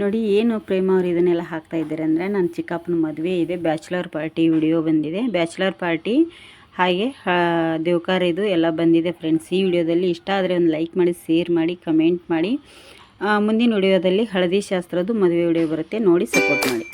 ನೋಡಿ, ಏನು ಪ್ರೇಮ ಅವ್ರು ಇದನ್ನೆಲ್ಲ ಹಾಕ್ತಾ ಇದ್ದಾರೆ ಅಂದರೆ ನನ್ನ ಚಿಕ್ಕಪ್ಪನ ಮದುವೆ ಇದೆ, ಬ್ಯಾಚುಲರ್ ಪಾರ್ಟಿ ವಿಡಿಯೋ ಬಂದಿದೆ. ಬ್ಯಾಚುಲರ್ ಪಾರ್ಟಿ ಹಾಗೆ ದೇವ್ಕಾರಿದು ಎಲ್ಲ ಬಂದಿದೆ ಫ್ರೆಂಡ್ಸ್ ಈ ವಿಡಿಯೋದಲ್ಲಿ ಇಷ್ಟ ಆದರೆ ಒಂದು ಲೈಕ್ ಮಾಡಿ ಶೇರ್ ಮಾಡಿ ಕಮೆಂಟ್ ಮಾಡಿ. ಮುಂದಿನ ವಿಡಿಯೋದಲ್ಲಿ ಹಳದಿ ಶಾಸ್ತ್ರದ್ದು ಮದುವೆ ವಿಡಿಯೋ ಬರುತ್ತೆ, ನೋಡಿ ಸಪೋರ್ಟ್ ಮಾಡಿ.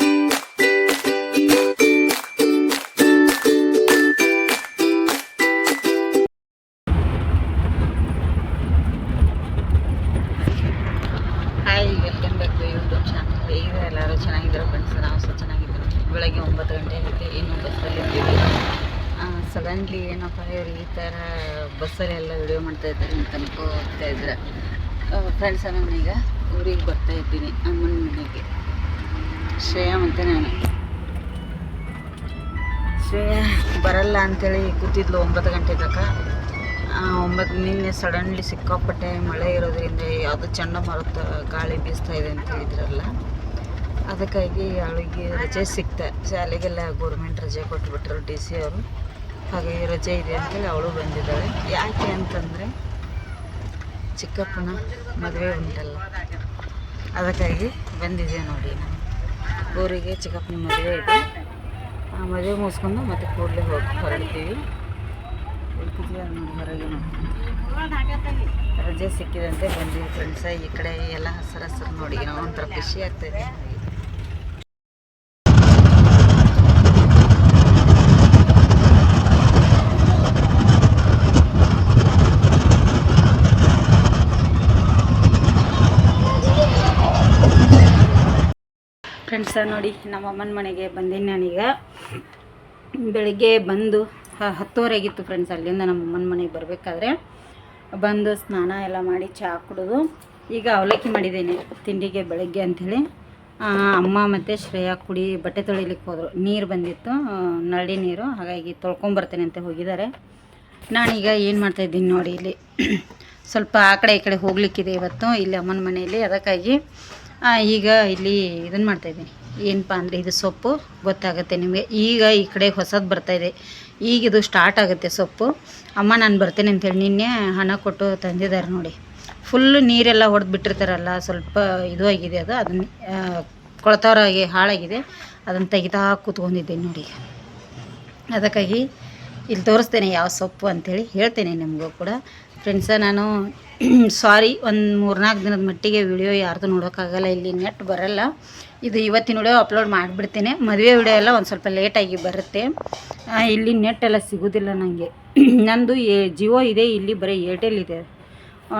ಬಸ್ಸಲ್ಲಿ ಎಲ್ಲ ವಿಡಿಯೋ ಮಾಡ್ತಾ ಇದ್ದಾರೆ ಅಂತ ಅನ್ಕೋತಾ ಇದ್ರೆ ಫ್ರೆಂಡ್ಸ್ ನಾನೀಗ ಊರಿಗೆ ಬರ್ತಾ ಇದ್ದೀನಿ, ಅಮ್ಮನ ಮನೆಗೆ. ಶ್ರೇಯಾ ಮತ್ತು ನಾನು. ಶ್ರೇಯಾ ಬರಲ್ಲ ಅಂತೇಳಿ ಕೂತಿದ್ಲು ಒಂಬತ್ತು ಗಂಟೆ ತನಕ. ಒಂಬತ್ತು, ನಿನ್ನೆ ಸಡನ್ಲಿ ಸಿಕ್ಕಾಪಟ್ಟೆ ಮಳೆ ಇರೋದ್ರಿಂದ ಯಾವುದೋ ಚಂಡಮಾರುತ ಗಾಳಿ ಬೀಸ್ತಾ ಇದೆ ಅಂತ ಹೇಳಿದ್ರಲ್ಲ, ಅದಕ್ಕಾಗಿ ಅವಳಿಗೆ ರಜೆ ಸಿಕ್ತೆ. ಶಾಲೆಗೆಲ್ಲ ಗೌರ್ಮೆಂಟ್ ರಜೆ ಕೊಟ್ಬಿಟ್ರು ಡಿ ಸಿ ಅವರು. ಹಾಗಾಗಿ ರಜೆ ಇದೆ ಅಂತೇಳಿ ಅವಳು ಬಂದಿದ್ದಾಳೆ. ಯಾಕೆ ಅಂತಂದರೆ ಚಿಕ್ಕಪ್ಪನ ಮದುವೆ ಉಂಟಲ್ಲ. ಅದಕ್ಕಾಗಿ ಬಂದಿದೆ ನೋಡಿ ನಾನು. ಊರಿಗೆ ಚಿಕ್ಕಪ್ಪನ ಮದುವೆ ಇದೆ. ಆ ಮದುವೆ ಮುಗಿಸ್ಕೊಂಡು ಮತ್ತೆ ಕೂಡಲೇ ಹೋಗಿ ಹೊರಡ್ತೀವಿ. ಹೊರಗೆ. ರಜೆ ಸಿಕ್ಕಿದಂತೆ ಬಂದಿವಿ ಫ್ರೆಂಡ್ಸ ಈ ಕಡೆ ಎಲ್ಲ ಹಸಿರು ಹಸಿರು ನೋಡಿ ನಾವು ಒಂಥರ ಖುಷಿ ಆಗ್ತಾಯಿದೆ ಫ್ರೆಂಡ್ಸ, ನೋಡಿ, ನಮ್ಮ ಅಮ್ಮನ ಮನೆಗೆ ಬಂದೀನಿ ನಾನೀಗ. ಬೆಳಿಗ್ಗೆ ಬಂದು ಹತ್ತುವರೆ ಆಗಿತ್ತು ಫ್ರೆಂಡ್ಸ್, ಅಲ್ಲಿಂದ ನಮ್ಮ ಅಮ್ಮನ ಮನೆಗೆ ಬರಬೇಕಾದ್ರೆ. ಬಂದು ಸ್ನಾನ ಎಲ್ಲ ಮಾಡಿ ಚಹಾ ಕುಡಿದು, ಈಗ ಅವಲಕ್ಕಿ ಮಾಡಿದ್ದೇನೆ, ತಿಂಡಿಗೆ ಬೆಳಗ್ಗೆ ಅಂಥೇಳಿ. ಅಮ್ಮ ಮತ್ತು ಶ್ರೇಯಾ ಕುಡಿ, ಬಟ್ಟೆ ತೊಳಿಲಿಕ್ಕೆ ಹೋದರು. ನೀರು ಬಂದಿತ್ತು ನಳ್ಳಿ ನೀರು, ಹಾಗಾಗಿ ತೊಳ್ಕೊಂಬರ್ತೇನೆ ಅಂತ ಹೋಗಿದ್ದಾರೆ. ನಾನೀಗ ಏನು ಮಾಡ್ತಾಯಿದ್ದೀನಿ ನೋಡಿ ಇಲ್ಲಿ. ಸ್ವಲ್ಪ ಆ ಕಡೆ ಈ ಕಡೆ ಹೋಗ್ಲಿಕ್ಕಿದೆ ಇವತ್ತು, ಇಲ್ಲಿ ಅಮ್ಮನ ಮನೆಯಲ್ಲಿ, ಅದಕ್ಕಾಗಿ ಈಗ ಇಲ್ಲಿ ಇದನ್ನು ಮಾಡ್ತಾಯಿದ್ದೀನಿ ಏನಪ್ಪ ಅಂದರೆ ಇದು ಸೊಪ್ಪು, ಗೊತ್ತಾಗುತ್ತೆ ನಿಮಗೆ. ಈಗ ಈ ಕಡೆ ಹೊಸದು ಬರ್ತಾಯಿದೆ ಈಗ ಇದು ಸ್ಟಾರ್ಟ್ ಆಗುತ್ತೆ ಸೊಪ್ಪು. ಅಮ್ಮ, ನಾನು ಬರ್ತೇನೆ ಅಂತೇಳಿ ನಿನ್ನೆ ಹಣ ಕೊಟ್ಟು ತಂದಿದ್ದಾರೆ ನೋಡಿ. ಫುಲ್ಲು ನೀರೆಲ್ಲ ಹೊಡೆದು ಬಿಟ್ಟಿರ್ತಾರಲ್ಲ ಸ್ವಲ್ಪ ಇದು ಆಗಿದೆ ಅದು. ಅದನ್ನು ಕೊಳತವರಾಗಿ ಹಾಳಾಗಿದೆ. ಅದನ್ನು ತೆಗಿತಾ ಕೂತ್ಕೊಂಡಿದ್ದೀನಿ ನೋಡಿ. ಅದಕ್ಕಾಗಿ ಇಲ್ಲಿ ತೋರಿಸ್ತೇನೆ ಯಾವ ಸೊಪ್ಪು ಅಂಥೇಳಿ ಹೇಳ್ತೇನೆ ನಿಮಗೂ ಕೂಡ. ಫ್ರೆಂಡ್ಸ ನಾನು ಸಾರಿ ಒಂದು ಮೂರ್ನಾಲ್ಕು ದಿನದ ಮಟ್ಟಿಗೆ ವಿಡಿಯೋ ಯಾರ್ದು ನೋಡೋಕ್ಕಾಗಲ್ಲ ಇಲ್ಲಿ ನೆಟ್ ಬರಲ್ಲ. ಇದು ಇವತ್ತಿನ ವಿಡಿಯೋ ಅಪ್ಲೋಡ್ ಮಾಡಿಬಿಡ್ತೀನಿ. ಮದುವೆ ವಿಡಿಯೋ ಎಲ್ಲ ಒಂದು ಸ್ವಲ್ಪ ಲೇಟಾಗಿ ಬರುತ್ತೆ. ಇಲ್ಲಿ ನೆಟ್ ಎಲ್ಲ ಸಿಗೋದಿಲ್ಲ ನನಗೆ ನಂದು ಎ ಜಿಯೋ ಇದೆ, ಇಲ್ಲಿ ಬರೀ ಏರ್ಟೆಲ್ ಇದೆ.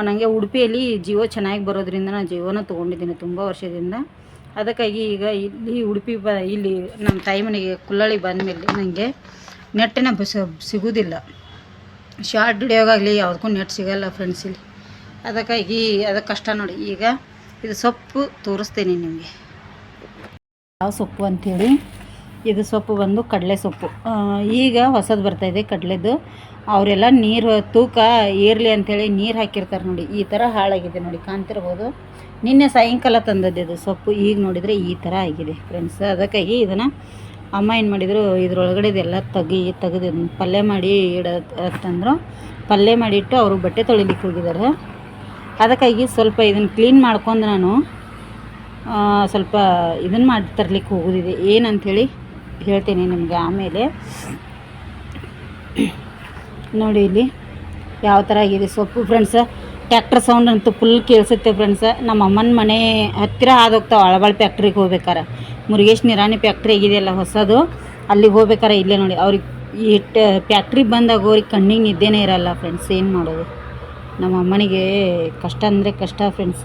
ನನಗೆ ಉಡುಪಿಯಲ್ಲಿ ಜಿಯೋ ಚೆನ್ನಾಗಿ ಬರೋದ್ರಿಂದ ನಾನು ಜಿಯೋನ ತೊಗೊಂಡಿದ್ದೀನಿ ತುಂಬ ವರ್ಷದಿಂದ. ಅದಕ್ಕಾಗಿ ಈಗ ಇಲ್ಲಿ ಉಡುಪಿ ಇಲ್ಲಿ ನಮ್ಮ ತಾಯಿ ಮನೆಗೆ ಕುಲ್ಲಳ್ಳಿ ಬಂದಮೇಲೆ ನನಗೆ ನೆಟ್ಟಿನ ಸಿಗೋದಿಲ್ಲ. ಶಾರ್ಟ್ ಹಿಡಿಯೋಗಾಗಲಿ ಯಾವುದಕ್ಕೂ ನೆಟ್ ಸಿಗಲ್ಲ ಫ್ರೆಂಡ್ಸ್ ಇಲ್ಲಿ. ಅದಕ್ಕಾಗಿ ಅದಕ್ಕೆ ಕಷ್ಟ ನೋಡಿ. ಈಗ ಇದು ಸೊಪ್ಪು ತೋರಿಸ್ತೀನಿ ನಿಮಗೆ. ಯಾವ ಸೊಪ್ಪು ಅಂಥೇಳಿ? ಇದು ಸೊಪ್ಪು ಬಂದು ಕಡಲೆ ಸೊಪ್ಪು. ಈಗ ಹೊಸದು ಬರ್ತಾಯಿದೆ ಕಡಲೆದು. ಅವರೆಲ್ಲ ನೀರು ತೂಕ ಏರ್ಲಿ ಅಂಥೇಳಿ ನೀರು ಹಾಕಿರ್ತಾರೆ ನೋಡಿ. ಈ ಥರ ಹಾಳಾಗಿದೆ ನೋಡಿ, ಕಾಣ್ತಿರ್ಬೋದು. ನಿನ್ನೆ ಸಾಯಂಕಾಲ ತಂದದ್ದು ಇದು ಸೊಪ್ಪು. ಈಗ ನೋಡಿದರೆ ಈ ಥರ ಆಗಿದೆ ಫ್ರೆಂಡ್ಸ್ ಅದಕ್ಕಾಗಿ ಇದನ್ನು ಅಮ್ಮ ಏನು ಮಾಡಿದರು ಇದ್ರೊಳಗಡೆದೆಲ್ಲ ತೆಗಿ, ತೆಗೆದು ಪಲ್ಯ ಮಾಡಿ ಇಡ ಅಂತಂದ್ರು ಪಲ್ಯ ಮಾಡಿಟ್ಟು ಅವರು ಬಟ್ಟೆ ತೊಳಿಲಿಕ್ಕೆ ಹೋಗಿದ್ದಾರೆ ಅದಕ್ಕಾಗಿ ಸ್ವಲ್ಪ ಇದನ್ನು ಕ್ಲೀನ್ ಮಾಡ್ಕೊಂಡು ನಾನು ಸ್ವಲ್ಪ ಇದನ್ನು ಮಾಡಿ ತರಲಿಕ್ಕೆ ಹೋಗೋದಿದೆ. ಏನಂಥೇಳಿ ಹೇಳ್ತೀನಿ ನಿಮಗೆ ಆಮೇಲೆ. ನೋಡಿ ಇಲ್ಲಿ ಯಾವ ಥರ ಆಗಿದೆ ಸೊಪ್ಪು. ಫ್ರೆಂಡ್ಸ ಟ್ಯಾಕ್ಟರ್ ಸೌಂಡ್ ಅಂತೂ ಫುಲ್ ಕೇಳಿಸುತ್ತೆ ಫ್ರೆಂಡ್ಸ ನಮ್ಮ ಅಮ್ಮನ ಮನೆ ಹತ್ತಿರ ಹಾದೋಗ್ತಾವೆ ಅಳಬಾಳ್ ಫ್ಯಾಕ್ಟ್ರಿಗೆ ಹೋಗ್ಬೇಕಾರೆ. ಮುರುಗೇಶ್ ನಿರಾಣಿ ಫ್ಯಾಕ್ಟ್ರಿ ಆಗಿದೆಯಲ್ಲ ಹೊಸದು. ಅಲ್ಲಿಗೆ ಹೋಗ್ಬೇಕಾರೆ ಇಲ್ಲೇ ನೋಡಿ. ಅವ್ರಿಗೆ ಈ ಫ್ಯಾಕ್ಟ್ರಿಗೆ ಬಂದಾಗ ಅವ್ರಿಗೆ ಕಣ್ಣಿಗೆ ನಿದ್ದೆನೇ ಇರಲ್ಲ ಫ್ರೆಂಡ್ಸ್ ಏನು ಮಾಡೋದು? ನಮ್ಮ ಅಮ್ಮನಿಗೆ ಕಷ್ಟ ಅಂದರೆ ಕಷ್ಟ ಫ್ರೆಂಡ್ಸ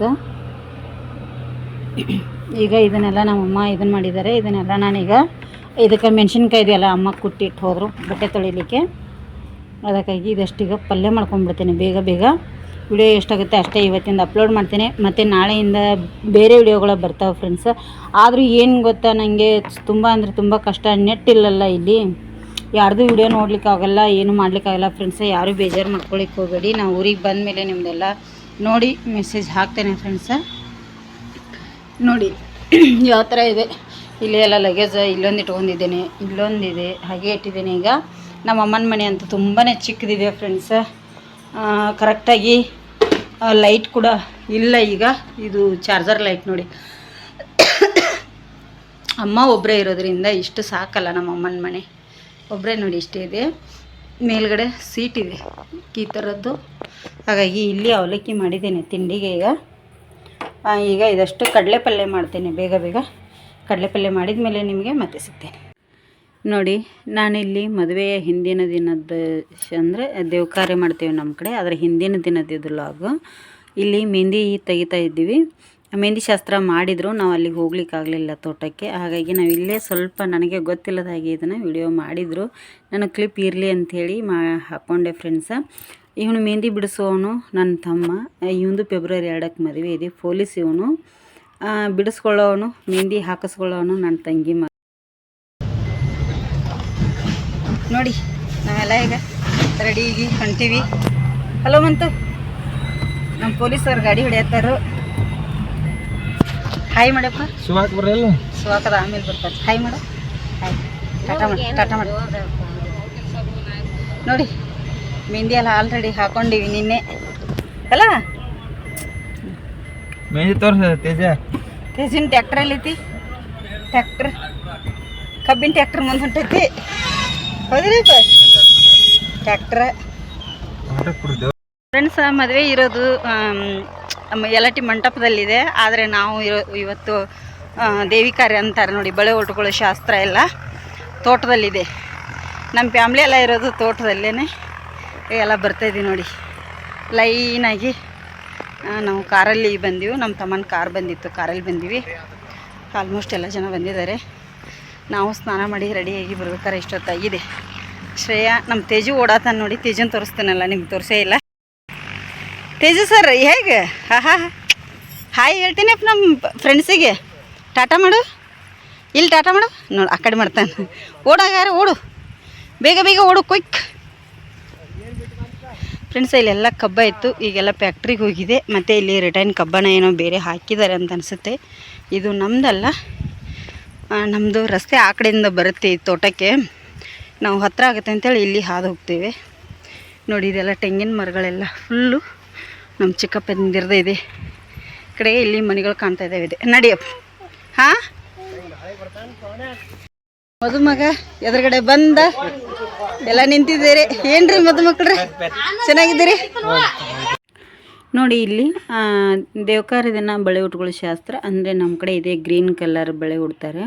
ಈಗ ಇದನ್ನೆಲ್ಲ ನಮ್ಮಮ್ಮ ಇದನ್ನು ಮಾಡಿದ್ದಾರೆ. ಇದನ್ನೆಲ್ಲ ನಾನೀಗ ಇದಕ್ಕೆ ಮೆಣಸಿನ್ಕಾಯಿ ಇದೆಯಲ್ಲ, ಅಮ್ಮ ಕುಟ್ಟಿಟ್ಟು ಹೋದರು ಬಟ್ಟೆ ತೊಳಿಲಿಕ್ಕೆ. ಅದಕ್ಕಾಗಿ ಇದಷ್ಟೀಗ ಪಲ್ಯ ಮಾಡ್ಕೊಂಡ್ಬಿಡ್ತೀನಿ, ಬೇಗ ಬೇಗ. ವಿಡಿಯೋ ಎಷ್ಟಾಗುತ್ತೆ ಅಷ್ಟೇ ಇವತ್ತಿಂದ ಅಪ್ಲೋಡ್ ಮಾಡ್ತೀನಿ. ಮತ್ತು ನಾಳೆಯಿಂದ ಬೇರೆ ವಿಡಿಯೋಗಳು ಬರ್ತಾವೆ ಫ್ರೆಂಡ್ಸ್ ಆದರೂ ಏನು ಗೊತ್ತಾ ನನಗೆ ತುಂಬ ಅಂದರೆ ತುಂಬ ಕಷ್ಟ. ನೆಟ್ ಇಲ್ಲಲ್ಲ ಇಲ್ಲಿ. ಯಾರ್ದು ವಿಡಿಯೋ ನೋಡ್ಲಿಕ್ಕಾಗಲ್ಲ ಏನು ಮಾಡ್ಲಿಕ್ಕಾಗಲ್ಲ ಫ್ರೆಂಡ್ಸ್ ಯಾರೂ ಬೇಜಾರು ಮಾಡ್ಕೊಳಿಕ್ಕೆ ಹೋಗಬೇಡಿ. ನಾವು ಊರಿಗೆ ಬಂದಮೇಲೆ ನಿಮ್ಮದೆಲ್ಲ ನೋಡಿ ಮೆಸೇಜ್ ಹಾಕ್ತೇನೆ ಫ್ರೆಂಡ್ಸ ನೋಡಿ, ಯಾವ ಥರ ಇದೆ. ಇಲ್ಲಿ ಎಲ್ಲ ಲಗೇಜ್ ಇಲ್ಲೊಂದು ಇಟ್ಕೊಂಡಿದ್ದೇನೆ. ಇಲ್ಲೊಂದಿದೆ ಹಾಗೆ ಇಟ್ಟಿದ್ದೇನೆ ಈಗ. ನಮ್ಮ ಅಮ್ಮನ ಮನೆ ಅಂತೂ ತುಂಬಾ ಚಿಕ್ಕದಿದೆ ಫ್ರೆಂಡ್ಸ ಕರೆಕ್ಟಾಗಿ ಲೈಟ್ ಕೂಡ ಇಲ್ಲ ಈಗ. ಇದು ಚಾರ್ಜರ್ ಲೈಟ್ ನೋಡಿ. ಅಮ್ಮ ಒಬ್ಬರೇ ಇರೋದ್ರಿಂದ ಇಷ್ಟು ಸಾಕಲ್ಲ ನಮ್ಮ ಅಮ್ಮನ ಮನೆ. ಒಬ್ಬರೇ ನೋಡಿ ಇಷ್ಟೇ ಇದೆ. ಮೇಲ್ಗಡೆ ಸೀಟ್ ಇದೆ. ಈ ಥರದ್ದು ಹಾಗಾಗಿ ಇಲ್ಲಿ ಅವಲಕ್ಕಿ ಮಾಡಿದ್ದೇನೆ ತಿಂಡಿಗೆ ಈಗ. ಈಗ ಇದಷ್ಟು ಕಡಲೆ ಪಲ್ಯ ಮಾಡ್ತೇನೆ ಬೇಗ ಬೇಗ. ಕಡಲೆ ಪಲ್ಯ ಮಾಡಿದ ಮೇಲೆ ನಿಮಗೆ ಮತ್ತೆ ಸಿಗ್ತೇನೆ. ನೋಡಿ ನಾನಿಲ್ಲಿ ಮದುವೆಯ ಹಿಂದಿನ ದಿನದ ಅಂದರೆ ದೇವ ಕಾರ್ಯ ಮಾಡ್ತೀವಿ ನಮ್ಮ ಕಡೆ ಅದರ ಹಿಂದಿನ ದಿನದ ಲಾಗು. ಇಲ್ಲಿ ಮೆಹಂದಿ ತೆಗಿತಾ ಇದ್ದೀವಿ. ಮೆಹಂದಿ ಶಾಸ್ತ್ರ ಮಾಡಿದ್ರು ನಾವು ಅಲ್ಲಿಗೆ ಹೋಗ್ಲಿಕ್ಕಾಗಲಿಲ್ಲ ತೋಟಕ್ಕೆ. ಹಾಗಾಗಿ ನಾವು ಇಲ್ಲೇ ಸ್ವಲ್ಪ ನನಗೆ ಗೊತ್ತಿಲ್ಲದ ಹಾಗೆ ಇದನ್ನು ವಿಡಿಯೋ ಮಾಡಿದರು. ನನಗೆ ಕ್ಲಿಪ್ ಇರಲಿ ಅಂಥೇಳಿ ಮಾ ಹಾಕ್ಕೊಂಡೆ ಫ್ರೆಂಡ್ಸ ಇವನು ಮೆಹಂದಿ ಬಿಡಿಸೋವನು ನನ್ನ ತಮ್ಮ. ಇವಂದು ಫೆಬ್ರವರಿ ಎರಡಕ್ಕೆ ಮದುವೆ ಇದೆ ಪೊಲೀಸ್ ಇವನು. ಆ, ಬಿಡಿಸ್ಕೊಳ್ಳೋವನು ಮೆಹಂದಿ ಹಾಕಿಸ್ಕೊಳ್ಳೋನು ನನ್ನ ತಂಗಿ ಮ ನೋಡಿ ನಾವೆಲ್ಲ ಈಗ ರೆಡಿಯಾಗಿ ಹೊಂಟೀವಿ. ಹಲೋ ಮಂತು. ನಮ್ಮ ಪೊಲೀಸವ್ರು ಗಾಡಿ ಹೊಡೆಯತ್ತಾರು ಹಾಯ್ ಮಾಡಪ್ಪ ಶಿವಾಕ್ ಬರಲ್ಲ ಸ್ವಾಗತ ಆಮೇಲೆ ಬರ್ತಾರೆ. ಹಾಯ್ ಮಾಡು. ಹಾಯ್ ಟಾಟಾ ಮಾಡಿ ಟಾಟಾ ಮಾಡಿ. ನೋಡಿ ಮೆಹಂದಿ ಎಲ್ಲ ಆಲ್ರೆಡಿ ಹಾಕೊಂಡಿವಿ ನಿನ್ನೆ. ಅಲ್ಲ? ಮೆಹಂದಿ ತೋರಿಸ ತೇಜ. ತೇಜಿನ ಟ್ಯಾಕ್ಟ್ರಲ್ಲಿ ಐತಿ. ಟ್ಯಾಕ್ಟ್ರ್ ಕಬ್ಬಿನ ಟ್ಯಾಕ್ಟ್ರ್ ಮುಂದೆ ಹೊಂಟೈತಿ. ಫ್ರೆಂಡ್ಸ್ ಮದುವೆ ಇರೋದು ಯಲಟಿ ಮಂಟಪದಲ್ಲಿದೆ. ಆದರೆ ನಾವು ಇರೋ, ಇವತ್ತು ದೇವಿ ಕಾರ್ಯ ಅಂತಾರೆ ನೋಡಿ, ಬಳೆ ಉಟ್ಕೊಳ್ಳೋ ಶಾಸ್ತ್ರ ಎಲ್ಲ ತೋಟದಲ್ಲಿದೆ. ನಮ್ಮ ಫ್ಯಾಮ್ಲಿ ಎಲ್ಲ ಇರೋದು ತೋಟದಲ್ಲೇ ಎಲ್ಲ ಬರ್ತಾಯಿದ್ದೀವಿ ನೋಡಿ. ಲೈನಾಗಿ ನಾವು ಕಾರಲ್ಲಿ ಬಂದೀವಿ. ನಮ್ಮ ತಮ್ಮನ ಕಾರ್ ಬಂದಿತ್ತು, ಕಾರಲ್ಲಿ ಬಂದೀವಿ. ಆಲ್ಮೋಸ್ಟ್ ಎಲ್ಲ ಜನ ಬಂದಿದ್ದಾರೆ. ನಾವು ಸ್ನಾನ ಮಾಡಿ ರೆಡಿಯಾಗಿ ಬರ್ಬೇಕಾರೆ ಇಷ್ಟೊತ್ತಾಗಿದೆ. ಶ್ರೇಯಾ ನಮ್ಮ ತೇಜು ಓಡಾತಾನ ನೋಡಿ, ತೇಜನ್ ತೋರಿಸ್ತೇನಲ್ಲ, ನಿಮ್ಗೆ ತೋರಿಸೇ ಇಲ್ಲ. ತೇಜು ಸರ್ ಹೇಗೆ? ಹಾ ಹಾ ಹಾಯ್ ಹೇಳ್ತೀನಿ ಅಪ್ಪ ನಮ್ಮ ಫ್ರೆಂಡ್ಸಿಗೆ ಟಾಟಾ ಮಾಡು. ಇಲ್ಲಿ ಟಾಟಾ ಮಾಡು. ನೋಡು, ಆ ಕಡೆ ಮಾಡ್ತಾನೆ. ಓಡಾಗಾರ ಓಡು. ಬೇಗ ಬೇಗ ಓಡು ಕ್ವಿಕ್ ಫ್ರೆಂಡ್ಸ್ ಇಲ್ಲೆಲ್ಲ ಕಬ್ಬ ಇತ್ತು. ಈಗೆಲ್ಲ ಫ್ಯಾಕ್ಟ್ರಿಗೆ ಹೋಗಿದೆ. ಮತ್ತು ಇಲ್ಲಿ ರಿಟೈನ್ ಕಬ್ಬನ ಏನೋ ಬೇರೆ ಹಾಕಿದ್ದಾರೆ ಅಂತ ಅನಿಸುತ್ತೆ. ಇದು ನಮ್ಮದಲ್ಲ ನಮ್ಮದು ರಸ್ತೆ ಆ ಕಡೆಯಿಂದ ಬರುತ್ತೆ ಈ ತೋಟಕ್ಕೆ. ನಾವು ಹತ್ತಿರ ಆಗುತ್ತೆ ಅಂತೇಳಿ ಇಲ್ಲಿ ಹಾದು ಹೋಗ್ತೇವೆ. ನೋಡಿ, ಇದೆಲ್ಲ ತೆಂಗಿನ ಮರಗಳೆಲ್ಲ ಫುಲ್ಲು ನಮ್ಮ ಚಿಕ್ಕಪ್ಪಂದಿರ್ದೇ ಇದೆ. ಕಡೆ ಇಲ್ಲಿ ಮನೆಗಳು ಕಾಣ್ತಾ ಇದ್ದಾವೆ ಇದೆ. ನಡಿಯಪ್ಪ ಹಾಂ? ಮದುಮಗ ಎದುರುಗಡೆ ಬಂದ. ಎಲ್ಲ ನಿಂತಿದ್ದೀರಿ. ಏನ್ರಿ ಮದುಮಕ್ಳ್ರಿ? ಚೆನ್ನಾಗಿದ್ದೀರಿ? ನೋಡಿ ಇಲ್ಲಿ ದೇವಕಾರ ದೇವಕಾರ್ಯ ದಿನ ಬಳೆ ಉಟ್ಕೊಳ್ಳೋ ಶಾಸ್ತ್ರ, ಅಂದರೆ ನಮ್ಮ ಕಡೆ ಇದೆ ಗ್ರೀನ್ ಕಲರ್ ಬಳೆ ಉಡ್ತಾರೆ.